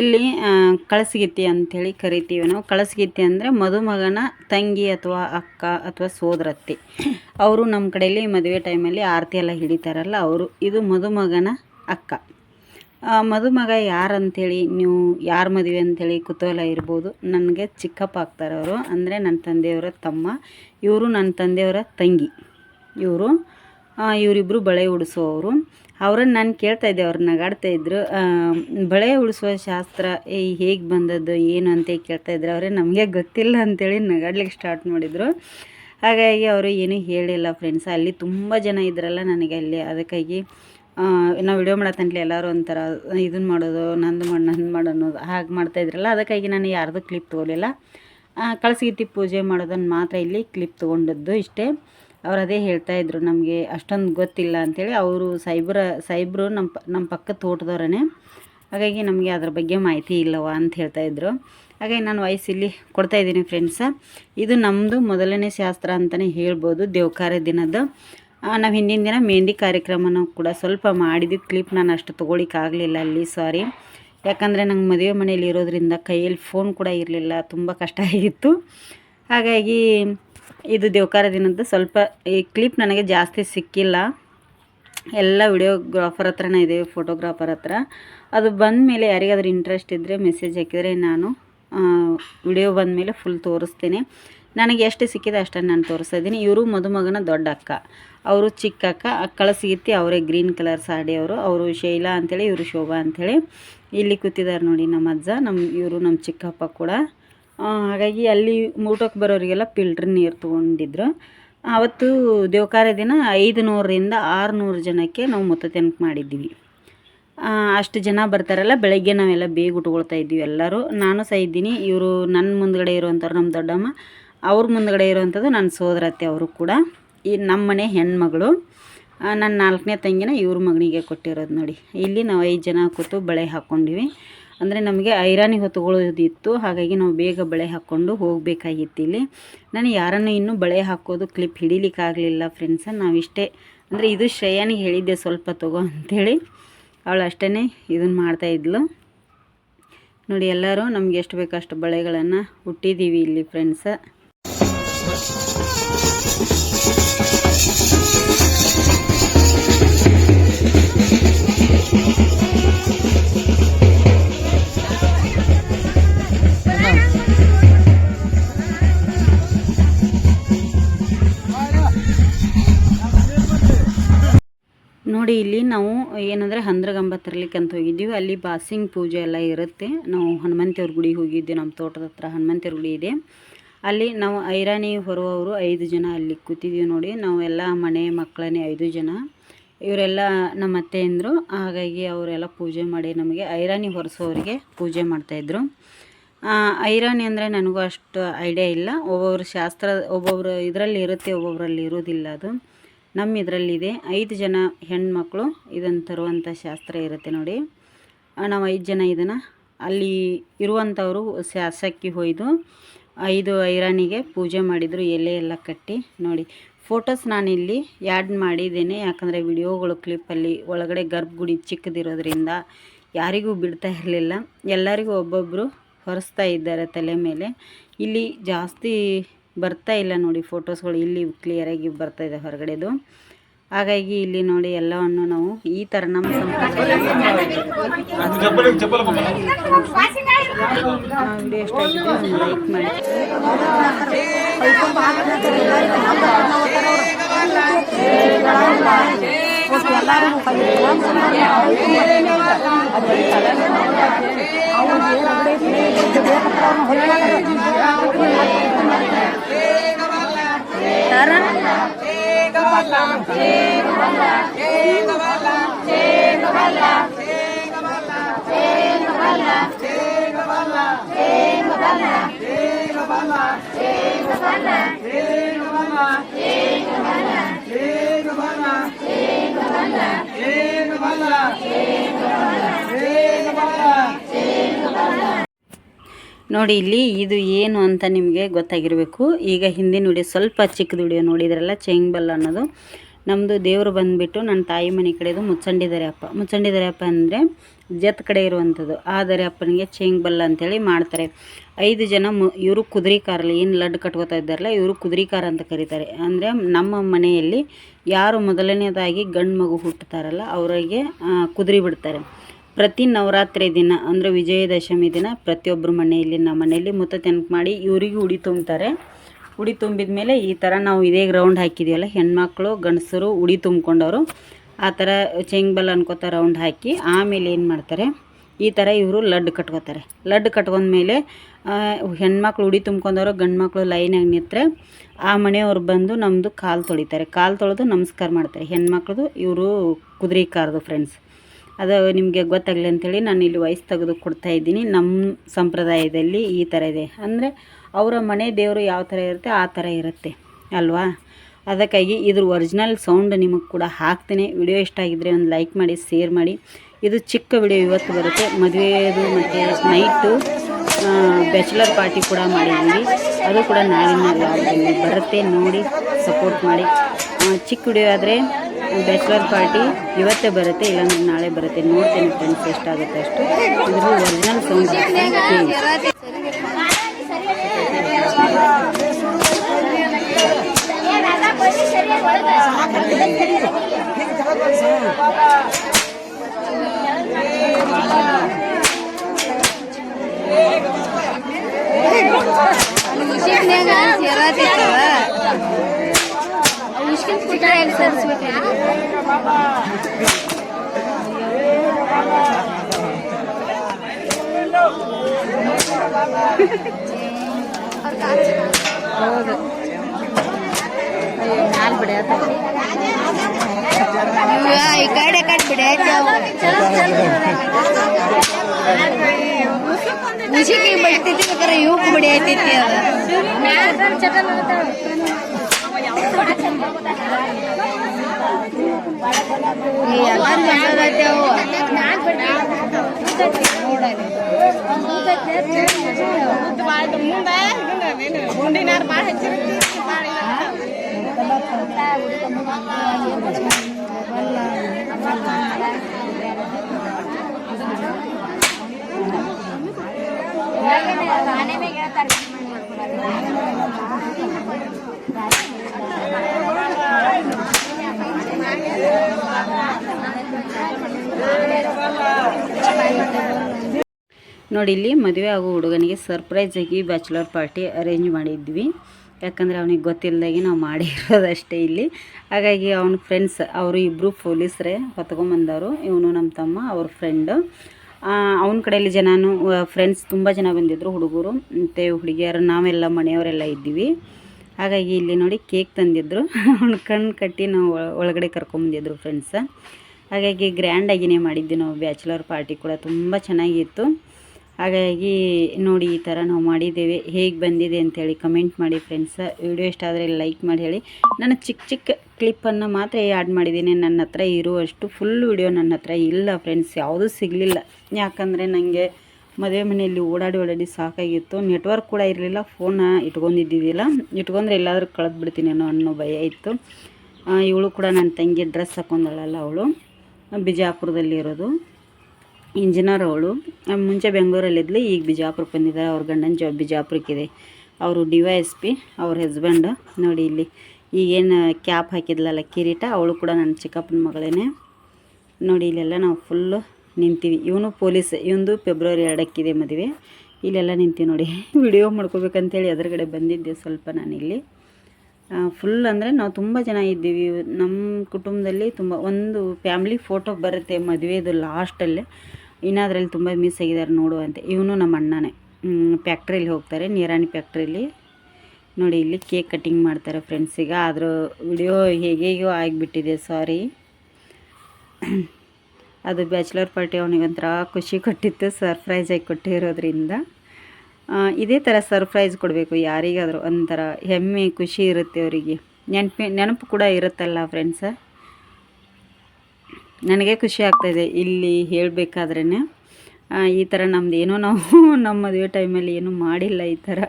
ಇಲ್ಲಿ ಕಳಸಗಿತ್ತಿ ಕಳಸಗೀತಿ ಅಂಥೇಳಿ ಕರಿತೀವಿ ನಾವು. ಕಳಸಗೀತಿ ಅಂದರೆ ಮದುಮಗನ ತಂಗಿ ಅಥವಾ ಅಕ್ಕ ಅಥವಾ ಸೋದರತ್ತಿ. ಅವರು ನಮ್ಮ ಕಡೆಯಲ್ಲಿ ಮದುವೆ ಟೈಮಲ್ಲಿ ಆರತಿ ಎಲ್ಲ ಹಿಡಿತಾರಲ್ಲ, ಅವರು, ಇದು ಮದುಮಗನ ಅಕ್ಕ. ಮದುಮಗ ಯಾರು ಅಂಥೇಳಿ ನೀವು ಯಾರ ಮದುವೆ ಅಂಥೇಳಿ ಕುತೂಹಲ ಇರ್ಬೋದು. ನನಗೆ ಚಿಕ್ಕಪ್ಪ ಆಗ್ತಾರೆ ಅವರು ಅಂದರೆ ನನ್ನ ತಂದೆಯವರ ತಮ್ಮ, ಇವರು ನನ್ನ ತಂದೆಯವರ ತಂಗಿ. ಇವರು. ಇವರಿಬ್ಬರು ಬಳೆ ಉಡಿಸೋರು ಅವ್ರನ್ನ ನಾನು ಕೇಳ್ತಾ ಇದ್ದೆ, ಅವ್ರು ನಗಾಡ್ತಾ ಇದ್ರು. ಬಳೆ ಉಡಿಸುವ ಶಾಸ್ತ್ರ ಹೇಗೆ ಬಂದದ್ದು, ಏನು ಅಂತ ಕೇಳ್ತಾ ಇದ್ರು, ಅವರೇ ನಮಗೆ ಗೊತ್ತಿಲ್ಲ ಅಂತೇಳಿ ನಗಾಡ್ಲಿಕ್ಕೆ ಸ್ಟಾರ್ಟ್ ಮಾಡಿದರು. ಹಾಗಾಗಿ ಅವರು ಏನೂ ಹೇಳಿಲ್ಲ ಫ್ರೆಂಡ್ಸ್ ಅಲ್ಲಿ ತುಂಬ ಜನ ಇದ್ರಲ್ಲ ನನಗೆ ಅಲ್ಲಿ. ಅದಕ್ಕಾಗಿ ನಾವು ವಿಡಿಯೋ ಮಾಡತ್ತಂತಲೇ ಎಲ್ಲರೂ ಒಂಥರ ಇದನ್ನು ಮಾಡೋದು, ನಂದು ಮಾಡಿ, ನಂದು ಮಾಡು ಅನ್ನೋದು ಹಾಗೆ ಮಾಡ್ತಾಯಿದ್ರಲ್ಲ ಅದಕ್ಕಾಗಿ ನಾನು ಯಾರ್ದು ಕ್ಲಿಪ್ ತೊಗೊಲಿಲ್ಲ ಕಳಸಗೀತಿ ಪೂಜೆ ಮಾಡೋದನ್ನು ಮಾತ್ರ ಇಲ್ಲಿ ಕ್ಲಿಪ್ ತೊಗೊಂಡದ್ದು ಇಷ್ಟೇ. ಅವ್ರು ಅದೇ ಹೇಳ್ತಾ ಇದ್ರು, ನಮಗೆ ಅಷ್ಟೊಂದು ಗೊತ್ತಿಲ್ಲ ಅಂಥೇಳಿ ಅವರು ಸೈಬ್ರ, ಸೈಬ್ರು ನಮ್ಮ ಪ ನಮ್ಮ ಪಕ್ಕದ ತೋಟದವ್ರೇ ಹಾಗಾಗಿ ನಮಗೆ ಅದ್ರ ಬಗ್ಗೆ ಮಾಹಿತಿ ಇಲ್ಲವ ಅಂತ ಹೇಳ್ತಾ ಇದ್ರು. ಹಾಗಾಗಿ ನಾನು ವಯಸ್ಸು ಇಲ್ಲಿ ಕೊಡ್ತಾ ಇದ್ದೀನಿ ಫ್ರೆಂಡ್ಸ ಇದು ನಮ್ಮದು ಮೊದಲನೇ ಶಾಸ್ತ್ರ ಅಂತಲೇ ಹೇಳ್ಬೋದು ದೇವಕಾರ ದಿನದ್ದು ನಾವು ಹಿಂದಿನ ದಿನ ಮೆಹಂದಿ ಕಾರ್ಯಕ್ರಮನೂ ಕೂಡ ಸ್ವಲ್ಪ ಮಾಡಿದ್ದು ಕ್ಲಿಪ್ ನಾನು ಅಷ್ಟು ತೊಗೊಳಿಕ್ಕಾಗಲಿಲ್ಲ ಅಲ್ಲಿ ಸಾರಿ ಯಾಕಂದರೆ ನಂಗೆ ಮದುವೆ ಮನೇಲಿ ಇರೋದ್ರಿಂದ ಕೈಯಲ್ಲಿ ಫೋನ್ ಕೂಡ ಇರಲಿಲ್ಲ, ತುಂಬ ಕಷ್ಟ ಆಗಿತ್ತು. ಹಾಗಾಗಿ ಇದು ದೇವಕಾರ ದಿನದ್ದು. ಸ್ವಲ್ಪ ಈ ಕ್ಲಿಪ್ ನನಗೆ ಜಾಸ್ತಿ ಸಿಕ್ಕಿಲ್ಲ. ಎಲ್ಲ ವಿಡಿಯೋಗ್ರಾಫರ್ ಹತ್ರನೇ ಇದೆ ಫೋಟೋಗ್ರಾಫರ್ ಹತ್ರ. ಅದು ಬಂದ ಮೇಲೆ ಯಾರಿಗಾದ್ರೂ ಇಂಟ್ರೆಸ್ಟ್ ಇದ್ದರೆ ಮೆಸೇಜ್ ಹಾಕಿದರೆ ನಾನು ವಿಡಿಯೋ ಬಂದ ಮೇಲೆ ಫುಲ್ ತೋರಿಸ್ತೀನಿ. ನನಗೆ ಎಷ್ಟು ಸಿಕ್ಕಿದೆ ಅಷ್ಟನ್ನು ನಾನು ತೋರಿಸ್ತಾ ಇವರು ಮದುಮಗನ ದೊಡ್ಡ ಅಕ್ಕ. ಅವರು ಚಿಕ್ಕ ಅಕ್ಕ. ಅಕ್ಕಳ ಸಿಗುತ್ತೆ ಅವರೇ ಗ್ರೀನ್ ಕಲರ್ ಸಾಡಿ ಅವರು. ಅವರು ಶೈಲಾ ಅಂಥೇಳಿ ಇವರು ಶೋಭಾ ಅಂಥೇಳಿ ಇಲ್ಲಿ ಕೂತಿದ್ದಾರೆ ನೋಡಿ ನಮ್ಮ ಅಜ್ಜ. ನಮ್ಮ, ಇವರು ನಮ್ಮ ಚಿಕ್ಕಪ್ಪ ಕೂಡ. ಹಾಗಾಗಿ ಅಲ್ಲಿ ಊಟಕ್ಕೆ ಬರೋರಿಗೆಲ್ಲ ಫಿಲ್ಟ್ರ್ ನೀರು ತೊಗೊಂಡಿದ್ರು. ಅವತ್ತು ದೇವಕಾರ್ಯ ದಿನ ಐದು ನೂರರಿಂದ ಆರುನೂರು ಜನಕ್ಕೆ ನಾವು ಮುತ್ತತೆನಕ ಮಾಡಿದ್ದೀವಿ. ಅಷ್ಟು ಜನ ಬರ್ತಾರಲ್ಲ, ಬೆಳಗ್ಗೆ ನಾವೆಲ್ಲ ಬೇಗ ಉಟ್ಕೊಳ್ತಾ ಇದ್ವಿ ಎಲ್ಲರೂ. ನಾನು ಸಹ ಇದ್ದೀನಿ, ಇವರು ನನ್ನ ಮುಂದ್ಗಡೆ ಇರುವಂಥವ್ರು ನಮ್ಮ ದೊಡ್ಡಮ್ಮ. ಅವ್ರ ಮುಂದ್ಗಡೆ ಇರುವಂಥದ್ದು ನನ್ನ ಸೋದರತ್ತೆ ಅವರು ಕೂಡ. ಈ ನಮ್ಮ ಮನೆ ಹೆಣ್ಮಗಳು. ನನ್ನ ನಾಲ್ಕನೇ ತಂಗಿನ ಇವ್ರ ಮಗನಿಗೆ ಕೊಟ್ಟಿರೋದು ನೋಡಿ. ಇಲ್ಲಿ ನಾವು ಐದು ಜನ ಕೂತು ಬಳೆ ಹಾಕ್ಕೊಂಡಿವಿ. ಅಂದರೆ ನಮಗೆ ಐರಾನಿಗೆ ಹೊತ್ತುಕೊಳ್ಳೋದಿತ್ತು ಹಾಗಾಗಿ ನಾವು ಬೇಗ ಬಳೆ ಹಾಕ್ಕೊಂಡು ಹೋಗಬೇಕಾಗಿತ್ತು ಇಲ್ಲಿ. ನಾನು ಯಾರನ್ನು ಇನ್ನೂ ಬಳೆ ಹಾಕೋದು ಕ್ಲಿಪ್ ಹಿಡಿಲಿಕ್ಕಾಗಲಿಲ್ಲ ಫ್ರೆಂಡ್ಸ ನಾವಿಷ್ಟೇ ಅಂದರೆ ಇದು ಶ್ರೇಯಾನಿಗೆ ಹೇಳಿದ್ದೆ ಸ್ವಲ್ಪ ತಗೋ ಅಂಥೇಳಿ ಅವಳು ಅಷ್ಟೇ ಇದನ್ನು ಮಾಡ್ತಾಯಿದ್ಲು ನೋಡಿ ಎಲ್ಲರೂ ನಮ್ಗೆ ಎಷ್ಟು ಬೇಕಷ್ಟು ಬಳೆಗಳನ್ನು ಹುಟ್ಟಿದ್ದೀವಿ ಇಲ್ಲಿ ಫ್ರೆಂಡ್ಸ ಏನಂದರೆ ಹಂದ್ರಗಂಬ ತರಲಿಕ್ಕಂತ ಅಂತ ಹೋಗಿದ್ದೀವಿ. ಅಲ್ಲಿ ಬಾಸಿಂಗ್ ಪೂಜೆ ಎಲ್ಲ ಇರುತ್ತೆ. ನಾವು ಹನುಮಂತೇವ್ರ ಗುಡಿಗೆ ಹೋಗಿದ್ದೆ ನಮ್ಮ ತೋಟದ ಹತ್ರ ಹನುಮಂತೇವ್ರ ಗುಡಿ ಇದೆ. ಅಲ್ಲಿ ನಾವು ಐರಾಣಿ ಹೊರುವವರು ಐದು ಜನ ಅಲ್ಲಿ ಕೂತಿದ್ದೀವಿ ನೋಡಿ. ನಾವು ಎಲ್ಲ ಮನೆ ಮಕ್ಕಳನ್ನೇ ಐದು ಜನ. ಇವರೆಲ್ಲ ನಮ್ಮ ಅತ್ತೆಯಂದರು. ಹಾಗಾಗಿ ಅವರೆಲ್ಲ ಪೂಜೆ ಮಾಡಿ ನಮಗೆ ಐರಾಣಿ ಹೊರಿಸೋರಿಗೆ ಪೂಜೆ ಮಾಡ್ತಾಯಿದ್ರು ಐರಾಣಿ ಅಂದರೆ ನನಗೂ ಅಷ್ಟು ಐಡಿಯಾ ಇಲ್ಲ. ಒಬ್ಬೊಬ್ರು ಶಾಸ್ತ್ರ, ಒಬ್ಬೊಬ್ರು ಇದರಲ್ಲಿ ಇರುತ್ತೆ, ಒಬ್ಬೊಬ್ರಲ್ಲಿ ಇರೋದಿಲ್ಲ ಅದು. ನಮ್ಮ ಇದರಲ್ಲಿದೆ ಐದು ಜನ ಹೆಣ್ಮಕ್ಳು, ಇದನ್ನು ತರುವಂಥ ಶಾಸ್ತ್ರ ಇರುತ್ತೆ ನೋಡಿ. ನಾವು ಐದು ಜನ ಇದನ್ನು ಅಲ್ಲಿ ಇರುವಂಥವರು ಶಾಸಕ್ಕಿ ಹೊಯ್ದು ಐದು ಐರಾಣಿಗೆ ಪೂಜೆ ಮಾಡಿದರು, ಎಲೆ ಎಲ್ಲ ಕಟ್ಟಿ ನೋಡಿ. ಫೋಟೋಸ್ ನಾನಿಲ್ಲಿ ಆ್ಯಡ್ ಮಾಡಿದ್ದೇನೆ, ಯಾಕಂದರೆ ವಿಡಿಯೋಗಳು ಕ್ಲಿಪ್ಪಲ್ಲಿ ಒಳಗಡೆ ಗರ್ಭಗುಡಿ ಚಿಕ್ಕದಿರೋದ್ರಿಂದ ಯಾರಿಗೂ ಬಿಡ್ತಾ ಇರಲಿಲ್ಲ. ಎಲ್ಲರಿಗೂ ಒಬ್ಬೊಬ್ಬರು ಹೊರಿಸ್ತಾ ಇದ್ದಾರೆ ತಲೆ ಮೇಲೆ. ಇಲ್ಲಿ ಜಾಸ್ತಿ ಬರ್ತಾ ಇಲ್ಲ ನೋಡಿ ಫೋಟೋಸ್ಗಳು ಇಲ್ಲಿ ಕ್ಲಿಯರಾಗಿ ಬರ್ತಾ ಇದೆ ಹೊರಗಡೆದು. ಹಾಗಾಗಿ ಇಲ್ಲಿ ನೋಡಿ ಎಲ್ಲವನ್ನು ನಾವು ಈ ಥರ ನಮ್ಮ ಸಂಪರ್ಕ ಲೈಕ್ ಮಾಡಿ ಫಸ್ಟ್ ಎಲ್ಲರೂ Jai Gavana! Jai Gavana! Jai Gavana! ನೋಡಿ ಇಲ್ಲಿ ಇದು ಏನು ಅಂತ ನಿಮಗೆ ಗೊತ್ತಾಗಿರಬೇಕು. ಈಗ ಹಿಂದಿನ ವಿಡಿಯೋ ಸ್ವಲ್ಪ ಚಿಕ್ಕದು ವಿಡಿಯೋ ನೋಡಿದ್ರಲ್ಲ ಚೆಂಗ್ಬಲ್ ಅನ್ನೋದು. ನಮ್ಮದು ದೇವರು ಬಂದುಬಿಟ್ಟು ನನ್ನ ತಾಯಿ ಮನೆ ಕಡೆದು ಮುಚ್ಚಂಡಿದ್ದಾರೆ ಅಪ್ಪ ಮುಚ್ಚಂಡಿದ್ದಾರೆ ಅಪ್ಪ ಅಂದರೆ ಜತ್ ಕಡೆ ಇರುವಂಥದ್ದು ಆದರೆ ಅಪ್ಪನಿಗೆ ಚೆಂಗ್ಬಲ್ ಅಂತೇಳಿ ಮಾಡ್ತಾರೆ. ಐದು ಜನ ಮು, ಇವರು ಕುದುರೆ ಕಾರಲ್ಲಿ ಏನು ಲಡ್ ಕಟ್ಕೋತಾ ಇದ್ದಾರಲ್ಲ, ಇವರು ಕುದುರೆ ಕಾರ್ ಅಂತ ಕರೀತಾರೆ. ಅಂದರೆ ನಮ್ಮ ಮನೆಯಲ್ಲಿ ಯಾರು ಮೊದಲನೇದಾಗಿ ಗಂಡು ಮಗು ಹುಟ್ಟುತ್ತಾರಲ್ಲ, ಅವರಿಗೆ ಕುದುರೆ ಬಿಡ್ತಾರೆ. ಪ್ರತಿ ನವರಾತ್ರಿ ದಿನ, ಅಂದರೆ ವಿಜಯದಶಮಿ ದಿನ ಪ್ರತಿಯೊಬ್ಬರ ಮನೆಯಲ್ಲಿ, ನಮ್ಮ ಮನೆಯಲ್ಲಿ ಮುತ್ತ ತೆನಕ್ ಮಾಡಿ ಇವರಿಗೆ ಉಡಿ ತುಂಬ್ತಾರೆ. ಉಡಿ ತುಂಬಿದ ಮೇಲೆ ಈ ಥರ ನಾವು ಇದೇ ರೌಂಡ್ ಹಾಕಿದ್ದೀವಲ್ಲ ಹೆಣ್ಮಕ್ಳು, ಗಂಡಸರು ಉಡಿ ತುಂಬ್ಕೊಂಡವರು, ಆ ಥರ ಚೆಂಗ್ಬಲ್ ಅನ್ಕೋತ ರೌಂಡ್ ಹಾಕಿ, ಆಮೇಲೆ ಏನು ಮಾಡ್ತಾರೆ, ಈ ಥರ ಇವರು ಲಡ್ಡು ಕಟ್ಕೋತಾರೆ. ಲಡ್ಡು ಕಟ್ಕೊಂಡ್ಮೇಲೆ ಹೆಣ್ಮಕ್ಳು ಉಡಿ ತುಂಬ್ಕೊಂಡವರು ಗಂಡು ಮಕ್ಕಳು ಲೈನಾಗಿ ನಿಂತರೆ, ಆ ಮನೆಯವ್ರು ಬಂದು ನಮ್ಮದು ಕಾಲು ತೊಳಿತಾರೆ. ಕಾಲು ತೊಳೆದು ನಮಸ್ಕಾರ ಮಾಡ್ತಾರೆ. ಹೆಣ್ಮಕ್ಳದು ಇವರು ಕುದುರೆ ಕಾರ್ದು ಫ್ರೆಂಡ್ಸ್ ಅದು ನಿಮಗೆ ಗೊತ್ತಾಗಲಿ ಅಂಥೇಳಿ ನಾನು ಇಲ್ಲಿ ವಯಸ್ಸು ತೆಗೆದು ಕೊಡ್ತಾ ಇದ್ದೀನಿ. ನಮ್ಮ ಸಂಪ್ರದಾಯದಲ್ಲಿ ಈ ಥರ ಇದೆ. ಅಂದರೆ ಅವರ ಮನೆ ದೇವರು ಯಾವ ಥರ ಇರುತ್ತೆ, ಆ ಥರ ಇರುತ್ತೆ. ಅಲ್ವಾ? ಅದಕ್ಕಾಗಿ ಇದ್ರ ಒರಿಜಿನಲ್ ಸೌಂಡ್ ನಿಮಗೆ ಕೂಡ ಹಾಕ್ತೇನೆ. ವಿಡಿಯೋ ಇಷ್ಟ ಆಗಿದ್ದರೆ ಒಂದು ಲೈಕ್ ಮಾಡಿ ಶೇರ್ ಮಾಡಿ. ಇದು ಚಿಕ್ಕ ವಿಡಿಯೋ ಇವತ್ತು ಬರುತ್ತೆ. ಮದುವೆದು ಮತ್ತು ನೈಟು ಬ್ಯಾಚುಲರ್ ಪಾರ್ಟಿ ಕೂಡ ಮಾಡಿದ್ದೀವಿ. ಅದು ಕೂಡ ನಾಳಿನ ಬರುತ್ತೆ. ನೋಡಿ ಸಪೋರ್ಟ್ ಮಾಡಿ. ಚಿಕ್ಕ ವಿಡಿಯೋ ಆದರೆ ಬ್ಯಾಚುಲರ್ ಪಾರ್ಟಿ ಇವತ್ತೇ ಬರುತ್ತೆ ಇಲ್ಲಾಂದ್ರೆ ನಾಳೆ ಬರುತ್ತೆ. ನೋಡ್ತೇನೆ ಫ್ರೆಂಡ್ಸ್ ಎಷ್ಟಾಗುತ್ತೆ ಅಷ್ಟು. ಇದ್ರ ಒರಿಜಿನಲ್ ಸೌಂಡ್ ಕೇಳಿ ಹೌದು ನಾಲ್ ಬಿಡಿ ಈ ಕಡೆ ಕಟ್ಬಿಡಿ ಆಯ್ತು ಮುಸುಕಿ ಬಡಿತೈತಿ ಬೇಕಾರೆ ಇವಕ್ಕೆ ಬಡಿ ಆಯ್ತೈತಿ ಅದ ಎಲ್ಲಾರು ಬಂದದೈತಿ ಅವು ನೋಡಲಿ ನೋಡಿ, ಇಲ್ಲಿ ಮದುವೆ ಆಗೋ ಹುಡುಗನಿಗೆ ಸರ್ಪ್ರೈಸ್ ಆಗಿ ಬ್ಯಾಚುಲರ್ ಪಾರ್ಟಿ ಅರೇಂಜ್ ಮಾಡಿದ್ವಿ. ಯಾಕಂದರೆ ಅವನಿಗೆ ಗೊತ್ತಿಲ್ಲದಾಗಿ ನಾವು ಮಾಡಿರೋದಷ್ಟೇ ಇಲ್ಲಿ. ಹಾಗಾಗಿ ಅವನ ಫ್ರೆಂಡ್ಸ್ ಅವರು ಇಬ್ಬರು ಪೊಲೀಸರೇ ಹೊತ್ಕೊಂಬಂದವರು. ಇವನು ನಮ್ಮ ತಮ್ಮ, ಅವ್ರ ಫ್ರೆಂಡು ಅವನ ಕಡೆಯಲ್ಲಿ ಜನನು ಫ್ರೆಂಡ್ಸ್ ತುಂಬ ಜನ ಬಂದಿದ್ದರು ಹುಡುಗರು. ಮತ್ತು ಹುಡುಗಿಯರು, ನಾವೆಲ್ಲ ಮನೆಯವರೆಲ್ಲ ಇದ್ದೀವಿ. ಹಾಗಾಗಿ ಇಲ್ಲಿ ನೋಡಿ ಕೇಕ್ ತಂದಿದ್ದರು ಅವ್ನ ಕಣ್ಣು ಕಟ್ಟಿ ನಾವು ಒಳ- ಒಳಗಡೆ ಕರ್ಕೊಂಬಂದಿದ್ರು ಫ್ರೆಂಡ್ಸ ಹಾಗಾಗಿ ಗ್ರ್ಯಾಂಡಾಗಿಯೇ ಮಾಡಿದ್ವಿ ನಾವು. ಬ್ಯಾಚುಲರ್ ಪಾರ್ಟಿ ಕೂಡ ತುಂಬ ಚೆನ್ನಾಗಿತ್ತು. ಹಾಗಾಗಿ ನೋಡಿ ಈ ಥರ ನಾವು ಮಾಡಿದ್ದೇವೆ. ಹೇಗೆ ಬಂದಿದೆ ಅಂತೇಳಿ ಕಮೆಂಟ್ ಮಾಡಿ ಫ್ರೆಂಡ್ಸ ವಿಡಿಯೋ ಇಷ್ಟ ಆದರೆ ಲೈಕ್ ಮಾಡಿ ಹೇಳಿ. ನಾನು ಚಿಕ್ಕ ಚಿಕ್ಕ ಕ್ಲಿಪ್ಪನ್ನು ಮಾತ್ರ ಆ್ಯಡ್ ಮಾಡಿದ್ದೀನಿ. ನನ್ನ ಹತ್ರ ಇರುವಷ್ಟು ಫುಲ್ ವಿಡಿಯೋ ನನ್ನ ಹತ್ರ ಇಲ್ಲ ಫ್ರೆಂಡ್ಸ್ ಯಾವುದೂ ಸಿಗಲಿಲ್ಲ. ಯಾಕಂದರೆ ನನಗೆ ಮದುವೆ ಮನೆಯಲ್ಲಿ ಓಡಾಡಿ ಓಡಾಡಿ ಸಾಕಾಗಿತ್ತು. ನೆಟ್ವರ್ಕ್ ಕೂಡ ಇರಲಿಲ್ಲ. ಫೋನ ಇಟ್ಕೊಂಡಿದ್ದಿದ್ದಿಲ್ಲ. ಇಟ್ಕೊಂಡ್ರೆ ಎಲ್ಲಾದರೂ ಕಳೆದು ಬಿಡ್ತೀನೇನೋ ಅನ್ನೋ ಭಯ ಇತ್ತು. ಇವಳು ಕೂಡ ನನ್ನ ತಂಗಿ ಡ್ರೆಸ್ ಹಾಕೊಂಡಳಲ್ಲ ಅವಳು. ಬಿಜಾಪುರದಲ್ಲಿ ಇರೋದು. ಇಂಜಿನಿಯರ್ ಅವಳು. ಮುಂಚೆ ಬೆಂಗಳೂರಲ್ಲಿದ್ಲು ಈಗ ಬಿಜಾಪುರಕ್ಕೆ ಬಂದಿದ್ದಾರೆ. ಅವ್ರ ಗಂಡನ ಜಾಬ್ ಬಿಜಾಪುರಕ್ಕಿದೆ ಅವರು ಡಿ ವೈ ಎಸ್ ಪಿ, ಅವ್ರ ಹಸ್ಬೆಂಡ್ ನೋಡಿ ಇಲ್ಲಿ ಈಗೇನು ಕ್ಯಾಪ್ ಹಾಕಿದ್ಲಲ್ಲ ಕಿರೀಟ, ಅವಳು ಕೂಡ ನನ್ನ ಚಿಕ್ಕಪ್ಪನ ಮಗಳೇನೆ. ನೋಡಿ ಇಲ್ಲೆಲ್ಲ ನಾವು ಫುಲ್ಲು ನಿಂತೀವಿ. ಇವನು ಪೊಲೀಸ್, ಇವಂದು ಫೆಬ್ರವರಿ ಎರಡಕ್ಕಿದೆ ಮದುವೆ. ಇಲ್ಲೆಲ್ಲ ನಿಂತೀವಿ ನೋಡಿ. ವಿಡಿಯೋ ಮಾಡ್ಕೋಬೇಕಂತೇಳಿ ಎದುರುಗಡೆ ಬಂದಿದ್ದೆ ಸ್ವಲ್ಪ ನಾನಿಲ್ಲಿ ಫುಲ್ ಅಂದರೆ ನಾವು ತುಂಬ ಜನ ಇದ್ದೀವಿ. ನಮ್ಮ ಕುಟುಂಬದಲ್ಲಿ ತುಂಬ, ಒಂದು ಫ್ಯಾಮ್ಲಿ ಫೋಟೋ ಬರುತ್ತೆ ಮದುವೆದು ಲಾಸ್ಟಲ್ಲೇ ಇನ್ನಾದ್ರಲ್ಲಿ ತುಂಬ ಮಿಸ್ ಆಗಿದ್ದಾರೆ ನೋಡುವಂತೆ ಇವನು ನಮ್ಮ ಅಣ್ಣನೇ. ಫ್ಯಾಕ್ಟ್ರಿಯಲ್ಲಿ ಹೋಗ್ತಾರೆ, ನೀರಾಣಿ ಫ್ಯಾಕ್ಟ್ರಿಯಲ್ಲಿ ನೋಡಿ, ಇಲ್ಲಿ ಕೇಕ್ ಕಟ್ಟಿಂಗ್ ಮಾಡ್ತಾರೆ ಫ್ರೆಂಡ್ಸಿಗೆ ಆದರೂ ವಿಡಿಯೋ ಹೇಗೇಗೋ ಆಗಿಬಿಟ್ಟಿದೆ ಸಾರಿ ಅದು ಬ್ಯಾಚುಲರ್ ಪಾರ್ಟಿ ಅವನಿಗೊಂಥರ ಖುಷಿ ಕೊಟ್ಟಿತ್ತು, ಸರ್ಪ್ರೈಸ್ ಆಗಿ ಕೊಟ್ಟಿರೋದ್ರಿಂದ. ಇದೇ ಥರ ಸರ್ಪ್ರೈಸ್ ಕೊಡಬೇಕು, ಯಾರಿಗಾದರೂ ಒಂಥರ ಹೆಮ್ಮೆ, ಖುಷಿ ಇರುತ್ತೆ ಅವರಿಗೆ. ನೆನಪಿ, ನೆನಪು ಕೂಡ ಇರುತ್ತಲ್ಲ ಫ್ರೆಂಡ್ಸ ನನಗೆ ಖುಷಿ ಆಗ್ತಾಯಿದೆ ಇಲ್ಲಿ ಹೇಳಬೇಕಾದ್ರೇ ಈ ಥರ ನಮ್ದು ಏನೋ ನಾವು ನಮ್ಮ ಮದುವೆ ಟೈಮಲ್ಲಿ ಏನೂ ಮಾಡಿಲ್ಲ ಈ ಥರ.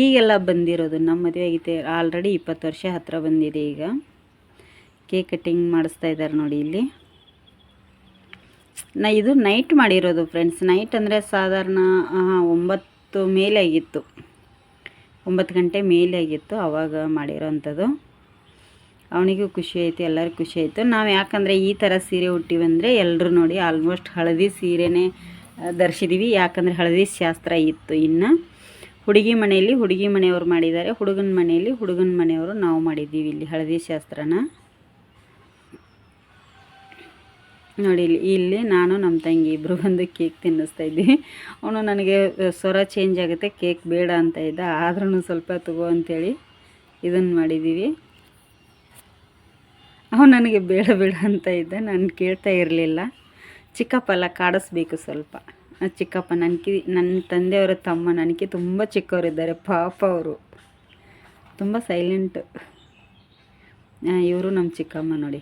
ಈಗೆಲ್ಲ ಬಂದಿರೋದು ನಮ್ಮ ಮದುವೆ ಆಗಿತ್ತು ಆಲ್ರೆಡಿ ಇಪ್ಪತ್ತು ವರ್ಷ ಹತ್ತಿರ ಬಂದಿದೆ ಈಗ. ಕೇಕ್ ಕಟ್ಟಿಂಗ್ ಮಾಡಿಸ್ತಾ ಇದ್ದಾರೆ ನೋಡಿ ಇಲ್ಲಿ. ನಾ ಇದು ನೈಟ್ ಮಾಡಿರೋದು ಫ್ರೆಂಡ್ಸ್ ನೈಟ್ ಅಂದರೆ ಸಾಧಾರಣ ಒಂಬತ್ತು ಮೇಲೆ ಆಗಿತ್ತು. ಒಂಬತ್ತು ಗಂಟೆ ಮೇಲೆ ಆಗಿತ್ತು ಆವಾಗ ಮಾಡಿರೋವಂಥದ್ದು ಅವನಿಗೂ ಖುಷಿ ಆಯಿತು, ಎಲ್ಲರಿಗೂ ಖುಷಿ ಆಯಿತು. ನಾವು ಯಾಕಂದರೆ ಈ ಥರ ಸೀರೆ ಹುಟ್ಟಿವಂದರೆ ಎಲ್ಲರೂ ನೋಡಿ ಆಲ್ಮೋಸ್ಟ್ ಹಳದಿ ಸೀರೆನೇ ಧರಿಸಿದ್ದೀವಿ ಯಾಕಂದರೆ ಹಳದಿ ಶಾಸ್ತ್ರ ಇತ್ತು ಇನ್ನು. ಹುಡುಗಿ ಮನೆಯಲ್ಲಿ, ಹುಡುಗಿ ಮನೆಯವರು ಮಾಡಿದ್ದಾರೆ. ಹುಡುಗನ ಮನೆಯಲ್ಲಿ, ಹುಡುಗನ ಮನೆಯವರು ನಾವು ಮಾಡಿದ್ದೀವಿ ಇಲ್ಲಿ ಹಳದಿ ಶಾಸ್ತ್ರನ. ನೋಡಿ, ಇಲ್ಲಿ ಇಲ್ಲಿ ನಾನು ನಮ್ಮ ತಂಗಿ ಇಬ್ಬರು ಬಂದು ಕೇಕ್ ತಿನ್ನಿಸ್ತಾ ಇದ್ದೀವಿ. ಅವನು ನನಗೆ ಸ್ವರ ಚೇಂಜ್ ಆಗುತ್ತೆ, ಕೇಕ್ ಬೇಡ ಅಂತ ಇದ್ದ. ಆದ್ರೂ ಸ್ವಲ್ಪ ತಗೋ ಅಂಥೇಳಿ ಇದನ್ನು ಮಾಡಿದ್ದೀವಿ. ಅವನು ನನಗೆ ಬೇಡ ಬೇಡ ಅಂತ ಇದ್ದ. ನಾನು ಕೇಳ್ತಾ ಇರಲಿಲ್ಲ. ಚಿಕ್ಕಪ್ಪ ಎಲ್ಲ ಕಾಡಿಸ್ಬೇಕು ಸ್ವಲ್ಪ. ಚಿಕ್ಕಪ್ಪ ನನಗೆ ನನ್ನ ತಂದೆಯವರ ತಮ್ಮ ನನಗೆ ತುಂಬ ಚಿಕ್ಕವರಿದ್ದಾರೆ, ಪಾಪ ಅವರು. ತುಂಬ ಸೈಲೆಂಟ್ ಇವರು ನಮ್ಮ ಚಿಕ್ಕಮ್ಮ ನೋಡಿ.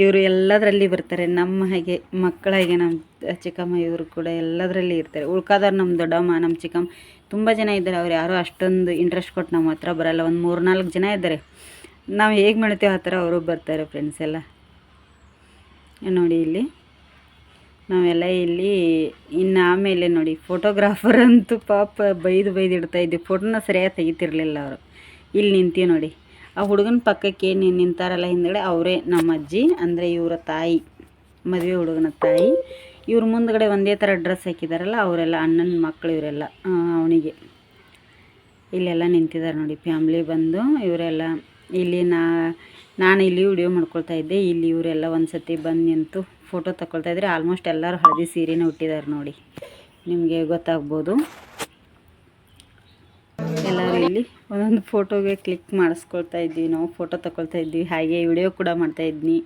ಇವರು ಎಲ್ಲದರಲ್ಲಿ ಬರ್ತಾರೆ. ನಮ್ಮ ಹಾಗೆ, ಮಕ್ಕಳ ಹಾಗೆ ನಮ್ಮ ಚಿಕ್ಕಮ್ಮ ಇವರು ಕೂಡ ಎಲ್ಲದರಲ್ಲಿ ಇರ್ತಾರೆ. ಉಳ್ಕಾದವ್ರು ನಮ್ಮ ದೊಡ್ಡಮ್ಮ, ನಮ್ಮ ಚಿಕ್ಕಮ್ಮ ತುಂಬ ಜನ ಇದ್ದಾರೆ. ಅವ್ರು ಯಾರೂ ಅಷ್ಟೊಂದು ಇಂಟ್ರೆಸ್ಟ್ ಕೊಟ್ಟು ನಮ್ಮ ಹತ್ರ ಬರಲ್ಲ. ಒಂದು ಮೂರು ನಾಲ್ಕು ಜನ ಇದ್ದಾರೆ. ನಾವು ಹೇಗೆ ಮಾಡ್ತೀವಿ ಆ ಥರ ಅವರು ಬರ್ತಾರೆ ಫ್ರೆಂಡ್ಸ್ ಎಲ್ಲ. ನೋಡಿ ಇಲ್ಲಿ, ನಾವೆಲ್ಲ ಇಲ್ಲಿ, ಇನ್ನು ಆಮೇಲೆ ನೋಡಿ ಫೋಟೋಗ್ರಾಫರ್ ಅಂತೂ ಪಾಪ ಬೈದು ಬೈದು ಇಡ್ತಾ ಇದ್ವಿ. ಫೋಟೋನ ಸರಿಯಾಗಿ ತೆಗಿತಿರ್ಲಿಲ್ಲ ಅವರು. ಇಲ್ಲಿ ನಿಂತೀವಿ ನೋಡಿ. ಆ ಹುಡುಗನ ಪಕ್ಕಕ್ಕೆ ಏನು ನಿಂತಾರಲ್ಲ ಹಿಂದ್ಗಡೆ ಅವರೇ ನಮ್ಮ ಅಜ್ಜಿ ಅಂದರೆ ಇವರ ತಾಯಿ, ಮದುವೆ ಹುಡುಗನ ತಾಯಿ. ಇವ್ರ ಮುಂದ್ಗಡೆ ಒಂದೇ ಥರ ಡ್ರೆಸ್ ಹಾಕಿದಾರಲ್ಲ, ಅವರೆಲ್ಲ ಅಣ್ಣನ ಮಕ್ಕಳು ಇವರೆಲ್ಲ ಅವನಿಗೆ. ಇಲ್ಲೆಲ್ಲ ನಿಂತಿದ್ದಾರೆ ನೋಡಿ ಫ್ಯಾಮ್ಲಿ ಬಂದು ಇವರೆಲ್ಲ ಇಲ್ಲಿ ನಾ, ನಾನು ಇಲ್ಲಿ ವಿಡಿಯೋ ಮಾಡ್ಕೊಳ್ತಾ ಇದ್ದೆ. ಇಲ್ಲಿ ಇವರೆಲ್ಲ ಒಂದು ಸತಿ ಬಂದು ನಿಂತು ಫೋಟೋ ತಗೊಳ್ತಾ ಇದ್ರೆ ಆಲ್ಮೋಸ್ಟ್ ಎಲ್ಲರೂ ಹಳದಿ ಸೀರೆನೇ ಹುಟ್ಟಿದ್ದಾರೆ ನೋಡಿ. ನಿಮಗೆ ಗೊತ್ತಾಗ್ಬೋದು. ಎಲ್ಲರೂ ಇಲ್ಲಿ ಒಂದೊಂದು ಫೋಟೋಗೆ ಕ್ಲಿಕ್ ಮಾಡಿಸ್ಕೊಳ್ತಾ ಇದ್ವಿ. ನಾವು ಫೋಟೋ ತಗೊಳ್ತಾ ಇದ್ವಿ. ಹಾಗೆ ವಿಡಿಯೋ ಕೂಡ ಮಾಡ್ತಾ ಇದ್ನಿ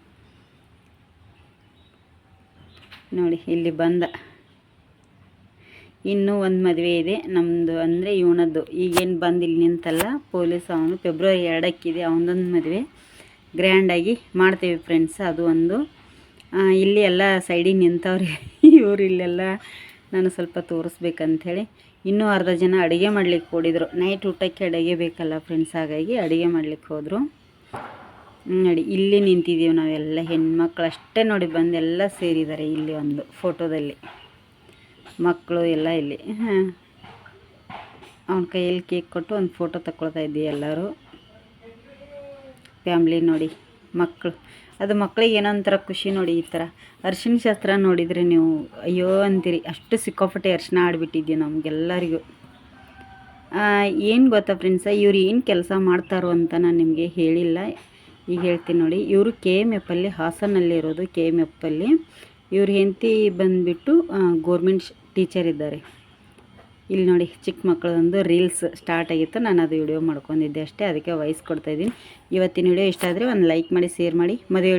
ನೋಡಿ, ಇಲ್ಲಿ ಬಂದ. ಇನ್ನೂ ಒಂದು ಮದುವೆ ಇದೆ. ನಮ್ಮದು ಅಂದರೆ ಇವನದ್ದು. ಈಗೇನು ಬಂದು ಇಲ್ಲಿ ನಿಂತಲ್ಲ, ಪೊಲೀಸ್ ಅವನು ಫೆಬ್ರವರಿ ಎರಡಕ್ಕಿದೆ. ಅವನದೊಂದು ಮದುವೆ. ಗ್ರ್ಯಾಂಡಾಗಿ ಮಾಡ್ತೀವಿ ಫ್ರೆಂಡ್ಸ್ ಅದು ಒಂದು. ಇಲ್ಲಿ ಎಲ್ಲ ಸೈಡಿಗೆ ನಿಂತವ್ರಿ. ಇವರು ಇಲ್ಲೆಲ್ಲ ನಾನು ಸ್ವಲ್ಪ ತೋರಿಸ್ಬೇಕಂಥೇಳಿ ಇನ್ನೂ ಅರ್ಧ ಜನ ಅಡುಗೆ ಮಾಡ್ಲಿಕ್ಕೆ ಕೊಡಿದರು ನೈಟ್ ಊಟಕ್ಕೆ ಅಡುಗೆ ಬೇಕಲ್ಲ ಫ್ರೆಂಡ್ಸ್ ಹಾಗಾಗಿ ಅಡುಗೆ ಮಾಡ್ಲಿಕ್ಕೆ ಹೋದರು. ನೋಡಿ, ಇಲ್ಲಿ ನಿಂತಿದ್ದೀವಿ ನಾವೆಲ್ಲ ಹೆಣ್ಮಕ್ಳು ಅಷ್ಟೇ ನೋಡಿ ಬಂದು ಎಲ್ಲ ಸೇರಿದ್ದಾರೆ ಇಲ್ಲಿ ಒಂದು ಫೋಟೋದಲ್ಲಿ ಮಕ್ಕಳು ಎಲ್ಲ ಇಲ್ಲಿ. ಹಾಂ. ಅವನ ಕೈಯಲ್ಲಿ ಕೇಕ್ ಕೊಟ್ಟು ಒಂದು ಫೋಟೋ ತಗೊಳ್ತಾ ಇದ್ದೀವಿ ಎಲ್ಲರೂ. ಫ್ಯಾಮ್ಲಿ ನೋಡಿ, ಮಕ್ಕಳು. ಅದು ಮಕ್ಕಳಿಗೆ ಏನೋ ಒಂಥರ ಖುಷಿ ನೋಡಿ ಈ ಥರ. ಅರ್ಶಿನ ಶಾಸ್ತ್ರ ನೋಡಿದರೆ ನೀವು, ಅಯ್ಯೋ ಅಂತೀರಿ, ಅಷ್ಟು ಸಿಕ್ಕಾಪಟ್ಟೆ ಅರ್ಶಿಣ ಆಡಿಬಿಟ್ಟಿದ್ದೀವಿ ನಮಗೆಲ್ಲರಿಗೂ. ಏನು ಗೊತ್ತಾ ಫ್ರೆಂಡ್ಸ ಇವ್ರು ಏನು ಕೆಲಸ ಮಾಡ್ತಾರೋ ಅಂತ ನಾನು ನಿಮಗೆ ಹೇಳಿಲ್ಲ. ಈಗ ಹೇಳ್ತೀನಿ ನೋಡಿ, ಇವರು ಕೆ ಎಂ ಎಪ್ಪಲ್ಲಿ ಹಾಸನಲ್ಲಿರೋದು ಕೆ ಎಂ ಎಫಲ್ಲಿ ಇವ್ರ ಹೆಂಡತಿ ಬಂದುಬಿಟ್ಟು ಗೋರ್ಮೆಂಟ್ ಟೀಚರ್ ಇದ್ದಾರೆ. ಇಲ್ಲಿ ನೋಡಿ ಚಿಕ್ಕ ಮಕ್ಕಳೊಂದು ರೀಲ್ಸ್ ಸ್ಟಾರ್ಟ್ ಆಗಿತ್ತು. ನಾನು ಅದು ವಿಡಿಯೋ ಮಾಡ್ಕೊಂಡಿದ್ದೆ ಅಷ್ಟೇ. ಅದಕ್ಕೆ ವಾಯ್ಸ್ ಕೊಡ್ತಾಯಿದ್ದೀನಿ ಇವತ್ತಿನ ವಿಡಿಯೋ ಇಷ್ಟ ಆದರೆ ಒಂದು ಲೈಕ್ ಮಾಡಿ, ಶೇರ್ ಮಾಡಿ. ಮದುವೆ